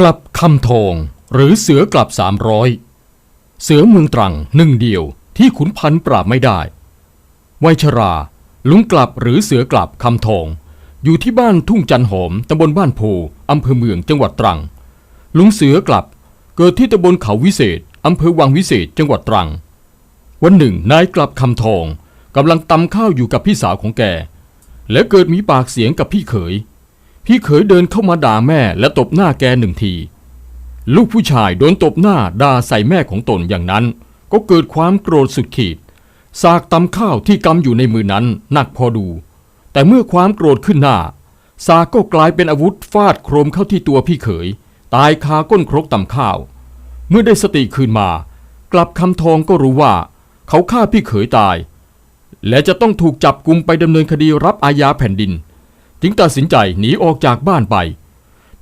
กลับคำทองหรือเสือกลับสามร้อยเสือเมืองตรังหนึ่งเดียวที่ขุนพันธ์ปราบไม่ได้วัยชรา ลุงกลับหรือเสือกลับคำทอง อยู่ที่บ้านทุ่งจันหอมตำบลบ้านโพอำเภอเมืองจังหวัดตรัง ลุงเสือกลับเกิดที่ตำบลเขาวิเศษอำเภอวังวิเศษจังหวัดตรัง วันหนึ่งนายกลับคำทองกำลังตำข้าวอยู่กับพี่สาวของแก แล้วเกิดมีปากเสียงกับพี่เขย พี่เขยเดินเข้ามาด่าแม่และตบหน้าแกหนึ่งที ลูกผู้ชายโดนตบหน้าด่าใส่แม่ของตนอย่างนั้น ก็เกิดความโกรธสุดขีดสากตำข้าวที่กำอยู่ในมือนั้นหนักพอดู แต่เมื่อความโกรธขึ้นหน้า สากก็กลายเป็นอาวุธฟาดโครมเข้าที่ตัวพี่เขย ตายคาก้นครกตำข้าว เมื่อได้สติคืนมา กลับคำทองก็รู้ว่า เขาฆ่าพี่เขยตาย และจะต้องถูกจับกุมไปดำเนินคดีรับอาญาแผ่นดิน จึงตัดสินใจหนีออกจากบ้านไป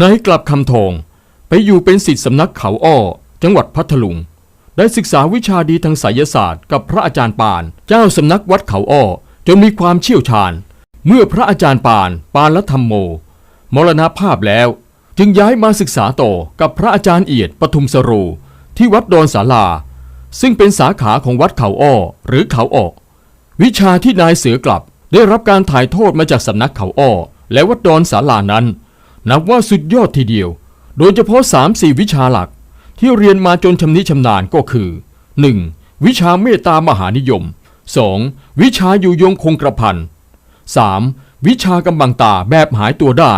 นายกลับคำทองไปอยู่เป็นศิษย์สำนักเขาอ้อ จังหวัดพัทลุง ได้ศึกษาวิชาดีทางไสยศาสตร์กับพระอาจารย์ปาน เจ้าสำนักวัดเขาอ้อจนมีความเชี่ยวชาญ เมื่อพระอาจารย์ปาน ปานละธรรมโม มรณภาพแล้ว จึงย้ายมาศึกษาต่อกับพระอาจารย์เอียดปทุมสโรที่วัดดอนศาลา ซึ่งเป็นสาขาของวัดเขาอ้อหรือเขาออก วิชาที่นายเสือกลับ ได้รับการถ่ายทอดมาจากสำนักเขาอ้อและวัดดอนศาลานั้น นับว่าสุดยอดทีเดียว โดยเฉพาะ 3-4 วิชาหลัก ที่เรียนมาจนชำนิชำนาญก็คือ 1. วิชาเมตตามหานิยม 2. วิชาอยู่ยงคงกระพัน 3. วิชากำบังตาแบบหายตัวได้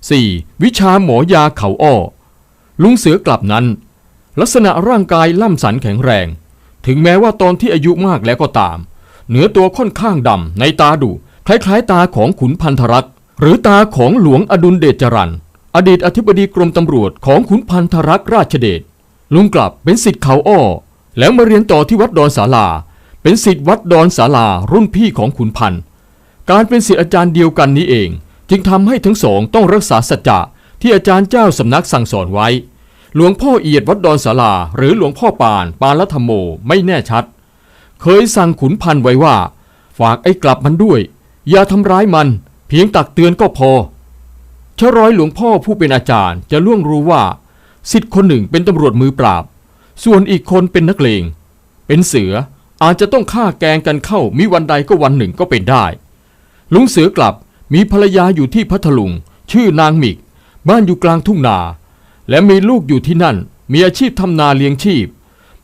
4. วิชาหมอยาเขาอ้อ ลุงเสือกลับนั้น ลักษณะร่างกายล่ำสันแข็งแรง ถึงแม้ว่าตอนที่อายุมากแล้วก็ตาม เนื้อตัวค่อนข้างดำในตาดุคล้ายๆ ตาของขุนพันธรักษ์หรือตาของหลวงอดุลเดชจรันอดีตอธิบดีกรมตำรวจของขุนพันธรักษ์ราชเดชลุงกลับเป็นสิทธิ์เขาอ้อ แล้วมาเรียนต่อที่วัดดอนศาลา เป็นสิทธิ์วัดดอนศาลารุ่นพี่ของขุนพันธ์การเป็นศิษย์อาจารย์เดียวกันนี้เอง จึงทำให้ทั้งสองต้องรักษาสัจจะที่อาจารย์เจ้าสำนักสั่งสอนไว้ หลวงพ่อเอียดวัดดอนศาลา หรือหลวงพ่อปานปานละธรรมโมไม่แน่ชัด เคยสั่งขุนพันไว้ว่า ฝากไอ้กลับมันด้วย อย่าทำร้ายมัน เพียงตักเตือนก็พอชร้อยหลวงพ่อผู้เป็นอาจารย์จะล่วงรู้ว่าสิทธิ์คนหนึ่งเป็นตำรวจมือปราบ ส่วนอีกคนเป็นนักเลง เป็นเสืออาจจะต้องฆ่าแกงกันเข้ามิวันใดก็วันหนึ่งก็เป็นได้ ลุงเสือกลับมีภรรยาอยู่ที่พัทลุง ชื่อนางหมิก บ้านอยู่กลางทุ่งนา และมีลูกอยู่ที่นั่น มีอาชีพทำนาเลี้ยงชีพ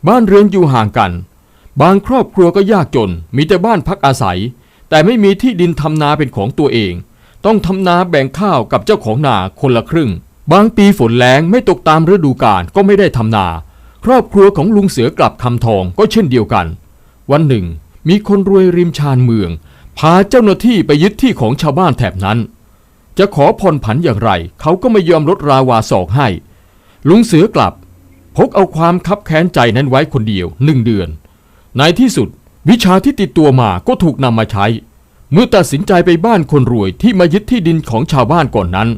บ้านเรือนอยู่ห่างกัน บางครอบครัวก็ยากจน มีแต่บ้านพักอาศัย แต่ไม่มีที่ดินทำนาเป็นของตัวเอง ต้องทำนาแบ่งข้าวกับเจ้าของนาคนละครึ่ง บางปีฝนแล้งไม่ตกตามฤดูกาลก็ไม่ได้ทำนา ครอบครัวของลุงเสือกลับคำทองก็เช่นเดียวกัน วันหนึ่ง มีคนรวยริมชานเมือง พาเจ้าหน้าที่ไปยึดที่ของชาวบ้านแถบนั้น จะขอผ่อนผันอย่างไร เขาก็ไม่ยอมลดราวาศอกให้ ลุงเสือกลับ พกเอาความคับแค้นใจนั้นไว้คนเดียวหนึ่งเดือน ในที่สุด วิชาที่ติดตัวมาก็ถูกนำมาใช้ เมื่อตัดสินใจไปบ้านคนรวยที่มายึดที่ดินของชาวบ้านก่อนนั้น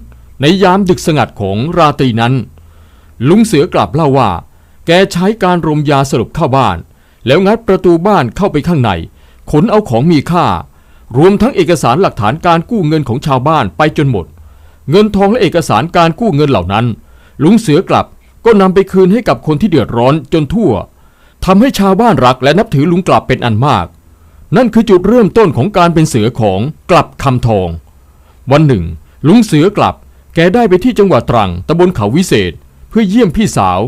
ในยามดึกสงัดของราตรีนั้น ลุงเสือกลับเล่าว่า แกใช้การรมยาสลบเข้าบ้าน แล้วงัดประตูบ้านเข้าไปข้างในขนเอาของมีค่า รวมทั้งเอกสารหลักฐานการกู้เงินของชาวบ้านไปจนหมด เงินทองและเอกสารการกู้เงินเหล่านั้น ลุงเสือกลับก็นำไปคืนให้กับคนที่เดือดร้อนจนทั่ว ทำให้ชาวบ้านรักและนับถือลุงกลับเป็นอันมาก นั่นคือจุดเริ่มต้นของการเป็นเสือของกลับคำทอง วันหนึ่ง ลุงเสือกลับ แกได้ไปที่จังหวัดตรังตำบลเขาวิเศษ เพื่อเยี่ยมพี่สาว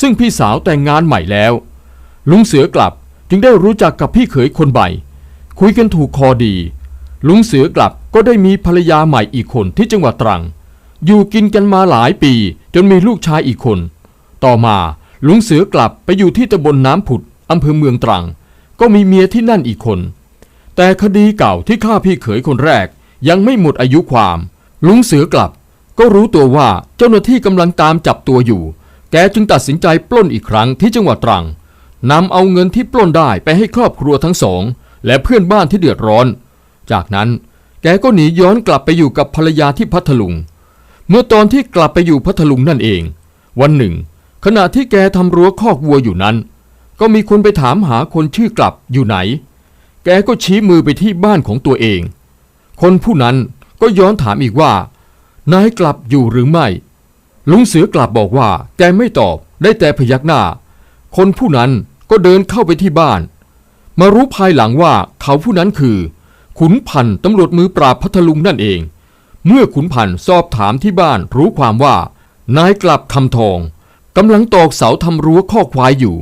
ซึ่งพี่สาวแต่งงานใหม่แล้ว ลุงเสือกลับจึงได้รู้จักกับพี่เขยคนใหม่คุยกันถูกคอดี ลุงเสือกลับก็ได้มีภรรยาใหม่อีกคนที่จังหวัดตรัง อยู่กินกันมาหลายปีจนมีลูกชายอีกคน ต่อมา ลุงเสือกลับไปอยู่ที่ตำบลน้ำผุดอำเภอเมืองตรัง ก็มีเมียที่นั่นอีกคน แต่คดีเก่าที่ฆ่าพี่เขยคนแรก ยังไม่หมดอายุความ ลุงเสือกลับ ก็รู้ตัวว่าเจ้าหน้าที่กำลังตามจับตัวอยู่ แกจึงตัดสินใจปล้นอีกครั้งที่จังหวัดตรังนำเอาเงินที่ปล้นได้ไปให้ครอบครัวทั้งสอง และเพื่อนบ้านที่เดือดร้อน จากนั้นแกก็หนีย้อนกลับไปอยู่กับภรรยาที่พัทลุง เมื่อตอนที่กลับไปอยู่พัทลุงนั่นเอง วันหนึ่ง ขณะที่แกทำรั้วคอกวัวอยู่นั้น ก็มีคนไปถามหาคนชื่อกลับอยู่ไหน แกก็ชี้มือไปที่บ้านของตัวเอง คนผู้นั้นก็ย้อนถามอีกว่า นายกลับอยู่หรือไม่ ลุงเสือกลับบอกว่า แกไม่ตอบได้แต่พยักหน้า คนผู้นั้นก็เดินเข้าไปที่บ้าน มารู้ภายหลังว่าเขาผู้นั้นคือ ขุนพันตำรวจมือปราบพัทลุงนั่นเอง เมื่อขุนพันสอบถามที่บ้านรู้ความว่านายกลับคำทอง กำลังตอกเสาทำรั้วข้อควายอยู่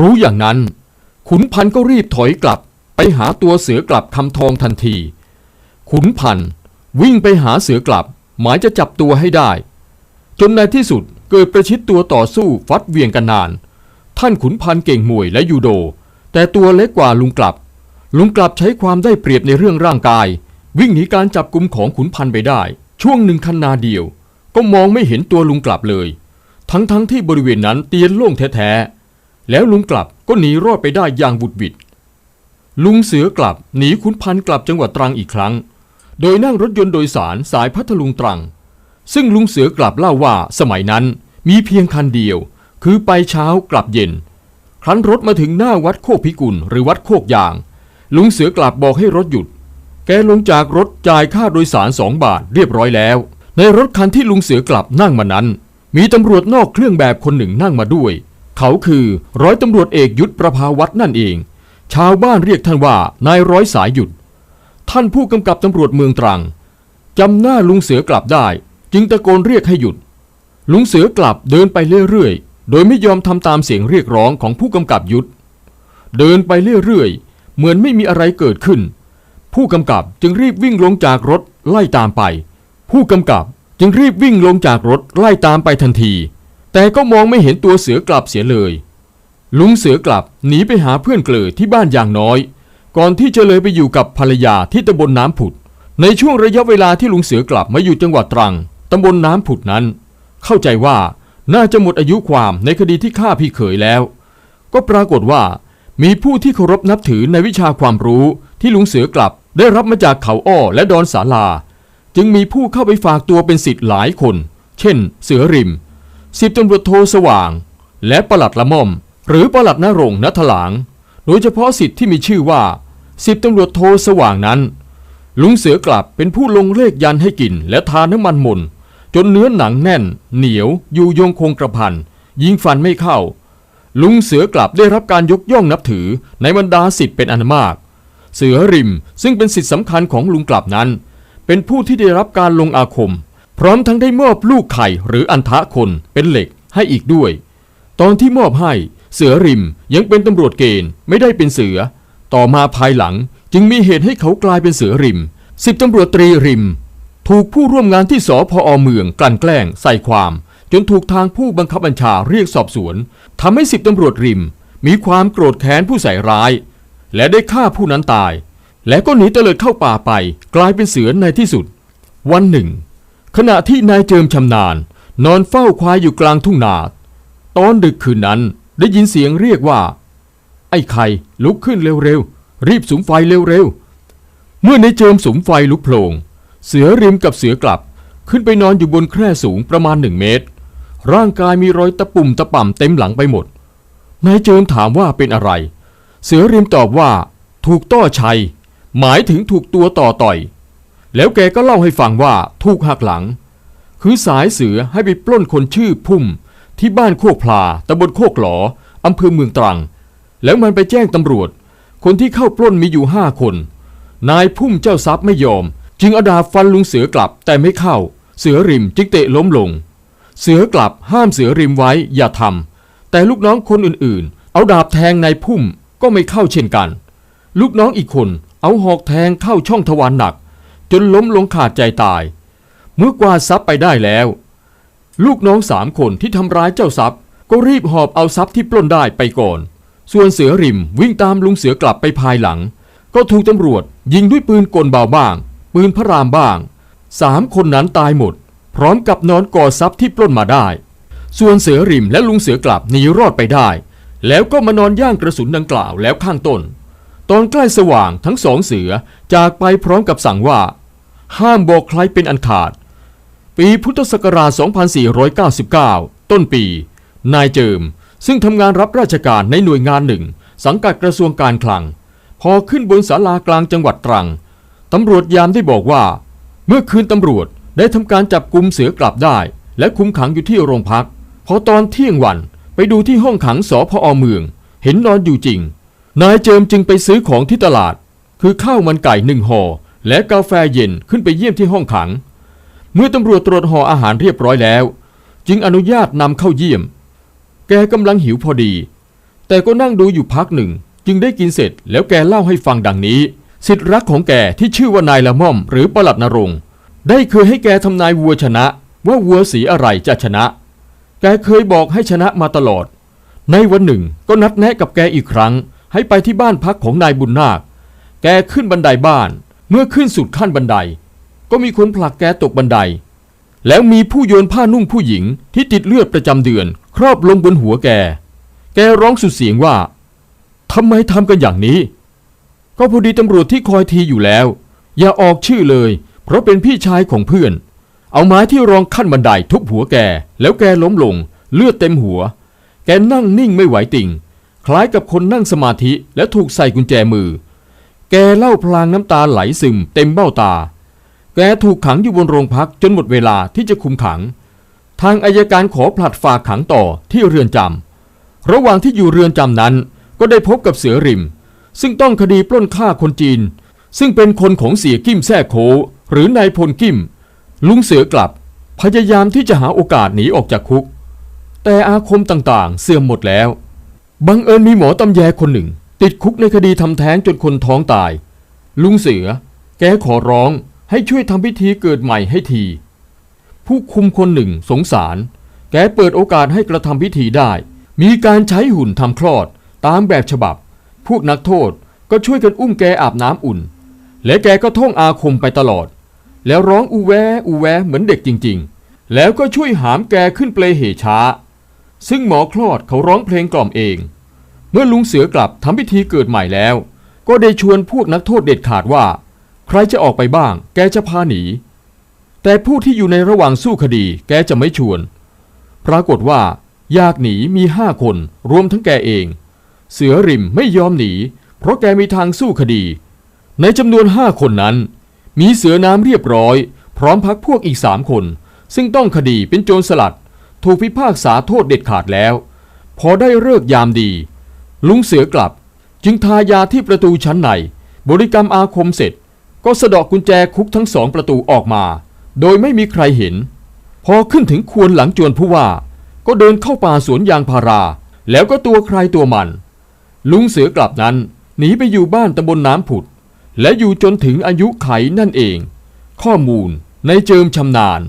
รู้อย่างนั้น ขุนพันก็รีบถอยกลับไปหาตัวเสือกลับคำทองทันที ขุนพันวิ่งไปหาเสือกลับ หมายจะจับตัวให้ได้ จนในที่สุดเกิดประชิดตัวต่อสู้ฟัดเวียงกันนาน ท่านขุนพันเก่งมวยและยูโด แต่ตัวเล็กกว่าลุงกลับ ลุงกลับใช้ความได้เปรียบในเรื่องร่างกาย วิ่งหนีการจับกุมของขุนพันไปได้ ช่วงหนึ่งคันนาเดียว ก็มองไม่เห็นตัวลุงกลับเลย ทั้งๆทที่บริเวณนั้นเตียนโล่งแท้ๆ แล้วลุงกลับก็หนีรอดไปได้อย่างบุดบิด ลุงเสือกลับหนีขุนพันธ์กลับจังหวัดตรังอีกครั้ง โดยนั่งรถยนต์โดยสารสายพัทลุงตรัง ซึ่งลุงเสือกลับเล่าว่าสมัยนั้นมีเพียงคันเดียว คือไปเช้ากลับเย็น ครั้นรถมาถึงหน้าวัดโคกพิกุลหรือวัดโคกยาง ลุงเสือกลับบอกให้รถหยุด แกลงจากรถจ่ายค่าโดยสารสองบาทเรียบร้อยแล้ว ในรถคันที่ลุงเสือกลับนั่งมานั้น มีตำรวจนอกเครื่องแบบคนหนึ่งนั่งมาด้วย เขาคือร้อยตำรวจเอกยุทธประภาวัฒน์นั่นเอง ชาวบ้านเรียกท่านว่านายร้อยสายหยุด ท่านผู้กำกับตำรวจเมืองตรังจำหน้าลุงเสือกลับได้ จึงตะโกนเรียกให้หยุด ลุงเสือกลับเดินไปเรื่อยๆ โดยไม่ยอมทำตามเสียงเรียกร้องของผู้กำกับยุทธเดินไปเรื่อยๆ เหมือนไม่มีอะไรเกิดขึ้น ผู้กำกับจึงรีบวิ่งลงจากรถไล่ตามไป ผู้กำกับ จึงรีบวิ่งลงจากรถไล่ตามไปทันที แต่ก็มองไม่เห็นตัวเสือกลับเสียเลย ลุงเสือกลับหนีไปหาเพื่อนเกลอที่บ้านอย่างน้อย ก่อนที่จะเลยไปอยู่กับภรรยาที่ตำบลน้ำผุด ในช่วงระยะเวลาที่ลุงเสือกลับมาอยู่จังหวัดตรังตำบลน้ำผุดนั้น เข้าใจว่าน่าจะหมดอายุความในคดีที่ฆ่าพี่เขยแล้ว ก็ปรากฏว่า มีผู้ที่เคารพนับถือในวิชาความรู้ที่ลุงเสือกลับได้รับมาจากเขาอ้อและดอนสาลา จึงมีผู้เข้าไปฝากตัวเป็นสิทธิ์หลายคน เช่น เสือริมสิบตำรวจโทสว่าง และประหลัดละม่อม หรือประหลัดนรงค์ณถลาง โดยเฉพาะสิทธิ์ที่มีชื่อว่าสิบตำรวจโทสว่างนั้น ลุงเสือกลับเป็นผู้ลงเลขยันให้กินและทาน้ำมันมนจนเนื้อหนังแน่น เหนียว อยู่ยงคงกระพันยิงฟันไม่เข้า ลุงเสือกลับได้รับการยกย่องนับถือในบรรดาสิทธิ์เป็นอันมาก เสือริมซึ่งเป็นสิทธิสำคัญของลุงกลับนั้น เป็นผู้ที่ได้รับการลงอาคม พร้อมทั้งได้มอบลูกไข่หรืออันทะคนเป็นเหล็กให้อีกด้วย ตอนที่มอบให้เสือริมยังเป็นตำรวจเกณฑ์ไม่ได้เป็นเสือ ต่อมาภายหลังจึงมีเหตุให้เขากลายเป็นเสือริมสิบตำรวจตรีริม ถูกผู้ร่วมงานที่สพอเมืองกลั่นแกล้งใส่ความ จนถูกทางผู้บังคับบัญชาเรียกสอบสวนทำให้สิบตำรวจริม มีความโกรธแค้นผู้ใส่ร้าย และได้ฆ่าผู้นั้นตาย และก็หนีเตลิดเข้าป่าไป กลายเป็นเสือในที่สุด วันหนึ่ง ขณะที่นายเจิมชำนาญ นอนเฝ้าควายอยู่กลางทุ่งนาตอนดึกคืนนั้นได้ยินเสียงเรียกว่า ไอ้ไข่ลุกขึ้นเร็วๆ รีบสุมไฟเร็วๆ เมื่อในเจิมสุมไฟลุกโผลงเสือริมกับเสือกลับ ขึ้นไปนอนอยู่บนแคร่สูงประมาณหนึ่งเมตร ร่างกายมีรอยตะปุ่มตะป่ำเต็มหลังไปหมดนายเจิมถามว่าเป็นอะไร เสือริมตอบว่า ถูกต้อชัย หมายถึงถูกตัวต่อต่อย แล้วแกก็เล่าให้ฟังว่าถูกหักหลัง คือสายเสือให้ไปปล้นคนชื่อพุ่ม ที่บ้านโคกพลาตำบลโคกหลออำเภอเมืองตรัง แล้วมันไปแจ้งตำรวจ คนที่เข้าปล้นมีอยู่ห้าคน นายพุ่มเจ้าทรัพย์ไม่ยอม จึงอาดาฟันลุงเสือกลับแต่ไม่เข้า เสือริมจึงเตะล้มลง เสือกลับห้ามเสือริมไว้อย่าทำแต่ลูกน้องคนอื่นๆ เอาดาบแทงนายพุ่มก็ไม่เข้าเช่นกัน ลูกน้องอีกคน เอาหอกแทงเข้าช่องทวารหนัก จนล้มลงขาดใจตาย เมื่อกวาดทรัพย์ไปได้แล้ว ลูกน้องสามคนที่ทำร้ายเจ้าทรัพย์ ก็รีบหอบเอาทรัพย์ที่ปล้นได้ไปก่อน ส่วนเสือริมวิ่งตามลุงเสือกลับไปภายหลัง ก็ถูกตำรวจยิงด้วยปืนกลเบาบ้าง ปืนพระรามบ้างสามคนนั้นตายหมด พร้อมกับนอนกอดทรัพย์ที่ปล้นมาได้ ส่วนเสือริมและลุงเสือกลับหนีรอดไปได้ แล้วก็มานอนย่างกระสุนดังกล่าวแล้วข้างต้น ตอนใกล้สว่างทั้งสองเสือจากไปพร้อมกับสั่งว่า ห้ามบอกใครเป็นอันขาด ปีพุทธศักราช 2499 ต้นปี นายเจิม ซึ่งทำงานรับราชการในหน่วยงานหนึ่ง สังกัดกระทรวงการคลัง พอขึ้นบนศาลากลางจังหวัดตรังตำรวจยามได้บอกว่า เมื่อคืนตำรวจได้ทำการจับกลุ่มเสือกลับได้ และคุมขังอยู่ที่โรงพัก พอตอนเที่ยงวันไปดูที่ห้องขังสพอเมือง เห็นนอนอยู่จริง นายเจิมจึงไปซื้อของที่ตลาด คือข้าวมันไก่หนึ่งห่อและกาแฟเย็นขึ้นไปเยี่ยมที่ห้องขัง เมื่อตำรวจตรวจห่ออาหารเรียบร้อยแล้ว จึงอนุญาตนำเข้าเยี่ยม แกกำลังหิวพอดี แต่ก็นั่งดูอยู่พักหนึ่ง จึงได้กินเสร็จแล้วแกเล่าให้ฟังดังนี้สิทธิรักของแกที่ชื่อว่านายละม่อม หรือประหลัดนรงค์ได้เคยให้แกทำนายวัวชนะ ว่าวัวสีอะไรจะชนะ แกเคยบอกให้ชนะมาตลอด ในวันหนึ่งก็นัดแนะกับแกอีกครั้ง ให้ไปที่บ้านพักของนายบุญนาค แกขึ้นบันไดบ้าน เมื่อขึ้นสุดขั้นบันได ก็มีคนผลักแกตกบันได แล้วมีผู้โยนผ้านุ่งผู้หญิงที่ติดเลือดประจำเดือน ครอบลงบนหัวแก แกร้องสุดเสียงว่าทำไมทำกันอย่างนี้ ก็พอดีตำรวจที่คอยทีอยู่แล้ว อย่าออกชื่อเลย เพราะเป็นพี่ชายของเพื่อน เอาไม้ที่รองขั้นบันไดทุบหัวแก แล้วแกล้มลง เลือดเต็มหัว แกนั่งนิ่งไม่ไหวติ่ง คล้ายกับคนนั่งสมาธิและถูกใส่กุญแจมือ แกเล่าพลางน้ำตาไหลซึมเต็มเบ้าตา แกถูกขังอยู่บนโรงพักจนหมดเวลาที่จะคุมขัง ทางอายการขอผลัดฝากขังต่อที่เรือนจำ ระหว่างที่อยู่เรือนจำนั้นก็ได้พบกับเสือริม ซึ่งต้องคดีปล้นฆ่าคนจีน ซึ่งเป็นคนของเสียกิมแซ่โคหรือนายพลกิม ลุงเสือกลับ พยายามที่จะหาโอกาสหนีออกจากคุก แต่อาคมต่างๆ เสื่อมหมดแล้ว บังเอิญมีหมอตำแยคนหนึ่ง ติดคุกในคดีทำแท้งจนคนท้องตาย ลุงเสือ แกขอร้องให้ช่วยทำพิธีเกิดใหม่ให้ที ผู้คุมคนหนึ่งสงสาร แกเปิดโอกาสให้กระทำพิธีได้ มีการใช้หุ่นทำคลอดตามแบบฉบับ พวกนักโทษก็ช่วยกันอุ้มแกอาบน้ำอุ่น และแกก็ท่องอาคมไปตลอด แล้วร้องอูแวอูแวเหมือนเด็กจริง ๆ แล้วก็ช่วยหามแกขึ้นเปลเหช้า ซึ่งหมอคลอดเขาร้องเพลงกล่อมเอง เมื่อลุงเสือกลับทำพิธีเกิดใหม่แล้ว ก็ได้ชวนพวกนักโทษเด็ดขาดว่า ใครจะออกไปบ้าง แกจะพาหนี แต่ผู้ที่อยู่ในระหว่างสู้คดีแกจะไม่ชวน ปรากฏว่า ยากหนีมีห้าคนรวมทั้งแกเอง เสือริมไม่ยอมหนี เพราะแกมีทางสู้คดี ในจำนวนห้าคนนั้น มีเสือน้ำเรียบร้อย พร้อมพักพวกอีกสามคน ซึ่งต้องคดีเป็นโจรสลัด ถูกพิพากษาโทษเด็ดขาดแล้ว พอได้เลิกยามดี ลุงเสือกลับ จึงทายาที่ประตูชั้นใน บริกรรมอาคมเสร็จ ก็สะดอกกุญแจคุกทั้งสองประตูออกมา โดยไม่มีใครเห็น พอขึ้นถึงควรหลังจวนผู้ว่า ก็เดินเข้าป่าสวนยางพารา แล้วก็ตัวใครตัวมัน ลุงเสือกลับนั้นหนีไปอยู่บ้านตำบลน้ำผุด และอยู่จนถึงอายุไขนั่นเอง ข้อมูลในเจิมชำนาญ